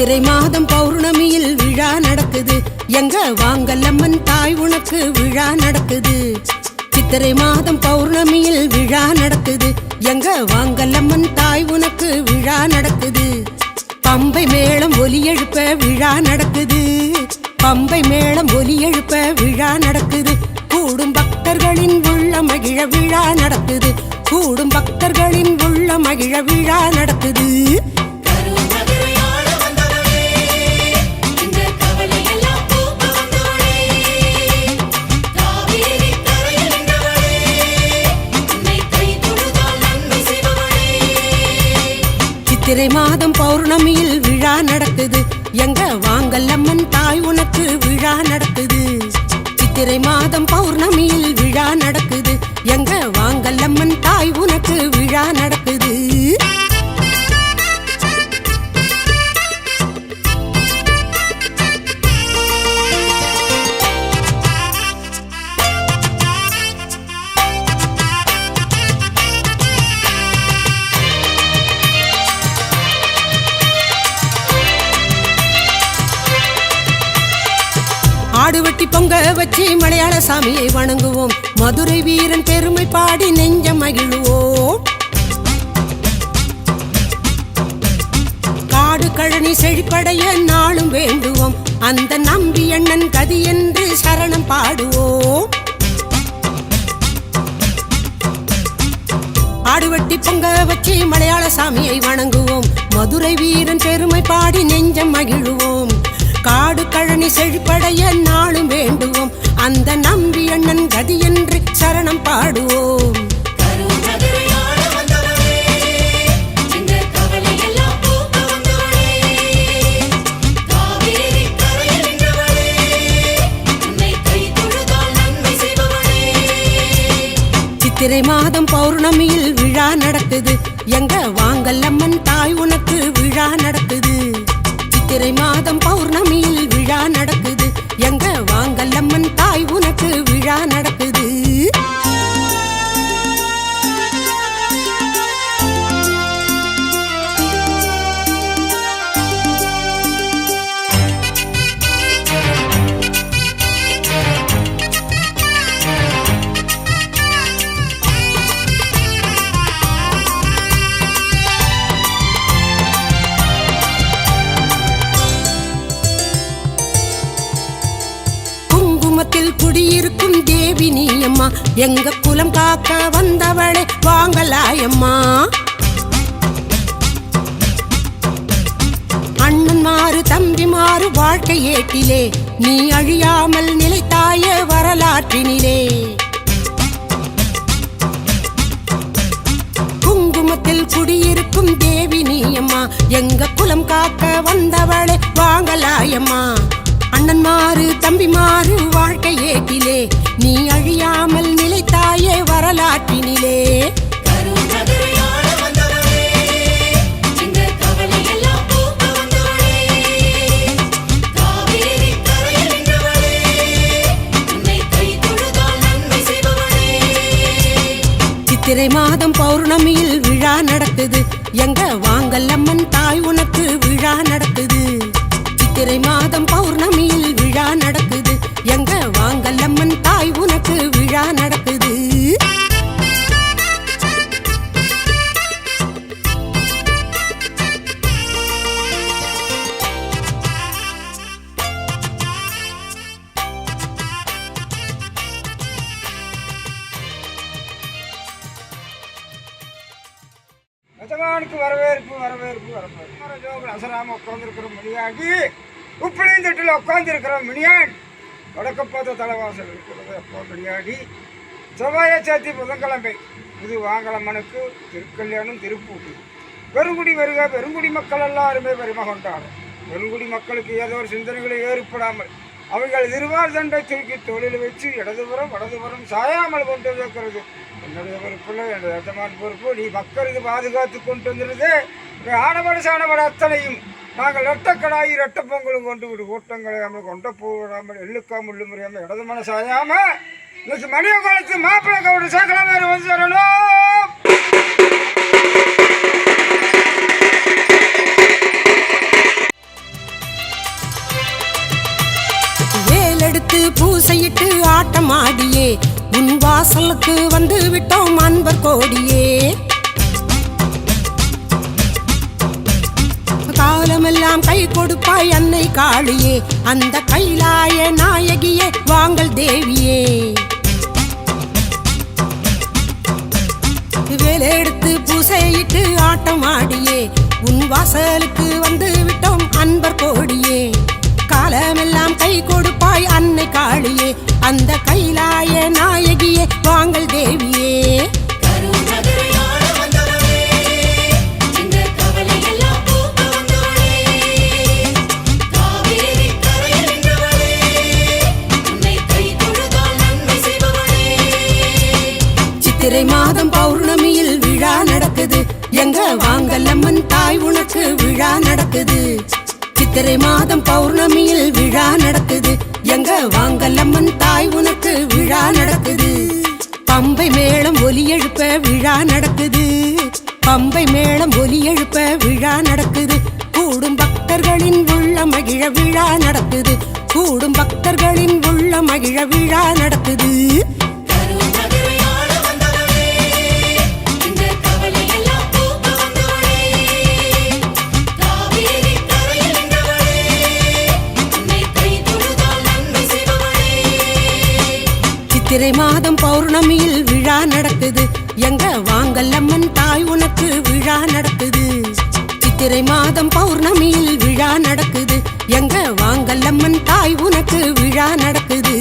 சித்திரை மாதம் பௌர்ணமியில் விழா நடக்குது. எங்க வாங்கல்லம்மன் தாய் உனக்கு விழா நடக்குது. சித்திரை மாதம் பௌர்ணமியில் விழா நடக்குது. எங்க வாங்கல்லம்மன் தாய் உனக்கு விழா நடக்குது. பம்பை மேளம் ஒலி எழுப்ப விழா நடக்குது. பம்பை மேளம் ஒலி எழுப்ப விழா நடக்குது. கூடும் பக்தர்களின் உள்ள மகிழ விழா நடக்குது. கூடும் பக்தர்களின் உள்ள மகிழ விழா நடக்குது. சித்திரை மாதம் பௌர்ணமியில் விழா நடக்குது. எங்க வாங்கல்லம்மன் தாய் உனக்கு விழா நடக்குது. சித்திரை மாதம் பௌர்ணமியில் விழா நடக்குது. எங்க வாங்கல்லம்மன் தாய் உனக்கு விழா நடக்குது. வச்சு மலையாள சாமியை வணங்குவோம். மதுரை வீரன் பெருமை பாடி நெஞ்சம் மகிழுவோம். காடு கழனி செழிப்படைய நாளும் வேண்டுவோம். அந்த நம்பி அண்ணன் கதி என்று சரணம் பாடுவோம். ஆடுவட்டி பொங்க வச்சு மலையாள சாமியை வணங்குவோம். மதுரை வீரன் பெருமை பாடி நெஞ்சம் மகிழுவோம். காடு கழனி செழிப்படைய நாள் பாடுவோம். சித்திரை மாதம் பௌர்ணமியில் விழா நடக்குது. எங்க வாங்கல்லம்மன் தாய் உனக்கு விழா நடக்குது. சித்திரை மாதம் பௌர்ணமியில் விழா நடக்குது. எங்க வாங்கல்லம்மன் தாய் உனக்கு விழா நடக்குது. எங்க குலம் காக்க வந்தவளே வாங்கலாயம்மா. அண்ணன் மாறு தம்பி மாறு வாழ்க்கை ஏட்டிலே நீ அழியாமல் நிலைத்தாய வரலாற்றினிலே. குங்குமத்தில் குடியிருக்கும் தேவி நீ அம்மா எங்க குலம் காக்க வந்த தம்பி மாறு வாழ்க்கை ஏட்டிலே நீ அழியாமல் நிலைத்தாயே வரலாற்றினிலே. சித்திரை மாதம் பௌர்ணமியில் விழா நடக்குது. எங்க வாங்கல்லம்மன் தாய் உனக்கு விழா நடக்குது. சித்திரை மாதம் பௌர்ணமியில் விழா நடக்குது. எங்க வாங்கல்லம்மன் தாய் உனக்கு விழா நடக்குது. எஜமானுக்கு வரவேற்பு வரவேற்பு வரவேற்பு. அசராம உட்காந்துருக்கிற மொழியாகி உப்புளியும் தட்டில் உட்காந்துருக்கிற முனியான் வடக்கப்போத்த தலைவாசல் இருக்கிறது. அப்போ முனியாண்டி செவ்வாயை சேர்த்தி புதன்கிழமை. இது வாங்கலம்மனுக்கு திருக்கல்யாணம் திருப்பூட்டு. பெருங்குடி வருக பெருங்குடி மக்கள் எல்லாருமே பெருமை கொண்டாடும் பெருங்குடி மக்களுக்கு ஏதோ ஒரு சிந்தனைகளை ஏற்படாமல் அவர்கள் திருவார் தண்டை தூக்கி தொழில் வச்சு இடதுபுறம் வலதுபுறம் சாயாமல் கொண்டு வைக்கிறது. என்னுடைய பொறுப்பில் என்னுடைய எஜமான் பொறுப்பு நீ மக்களுக்கு பாதுகாத்து கொண்டு வந்துருது ஆனபட சாணபட அத்தனையும். நாங்கள் ரெட்டக்கடாயி ரெட்ட பொங்கலும் கொண்டு விடு. கூட்டம் கிடையாமல் கொண்ட பூடாமல் எள்ளுக்கா முள்ளு முறையாமல் இடது மனசு அதையாம இன்னைக்கு மணிய குளத்து மாப்பிள்ளை கவுடு சாக்கடை வந்து வரணும் வேலெடுத்து பூசையிட்டு ஆட்டமாடியே உன் வாசலுக்கு வந்து விட்டோம் அன்பர் கோடியே. காலமெல்லாம் கை கொடுப்பாய் அன்னை காளியே. அந்த கைலாய நாயகியே வாங்கள் தேவியே. வேலெடுத்து பூசையிட்டு ஆட்டம் ஆடியே. உன் வாசலுக்கு வந்து விட்டோம் அன்பர் கோடியே. காலமெல்லாம் கை கொடுப்பாய் அன்னை காளியே. அந்த கைலாய நாயகியே வாங்கள் தேவியே. விழா நடக்குது. சித்திரை மாதம் பௌர்ணமியில் விழா நடக்குது. எங்க வாங்கல்லம்மன் தாய் உனக்கு விழா நடக்குது. பம்பை மேளம் ஒலி எழுப்ப விழா நடக்குது. பம்பை மேளம் ஒலி எழுப்ப விழா நடக்குது. கூடும் பக்தர்களின் உள்ள மகிழ விழா நடக்குது. கூடும் பக்தர்களின் உள்ள மகிழ விழா நடக்குது. சித்திரை மாதம் பௌர்ணமியில் விழா நடக்குது. எங்க வாங்கல்லம்மன் தாய் உனக்கு விழா நடக்குது. சித்திரை மாதம் பௌர்ணமியில் விழா நடக்குது. எங்க வாங்கல்லம்மன் தாய் உனக்கு விழா நடக்குது.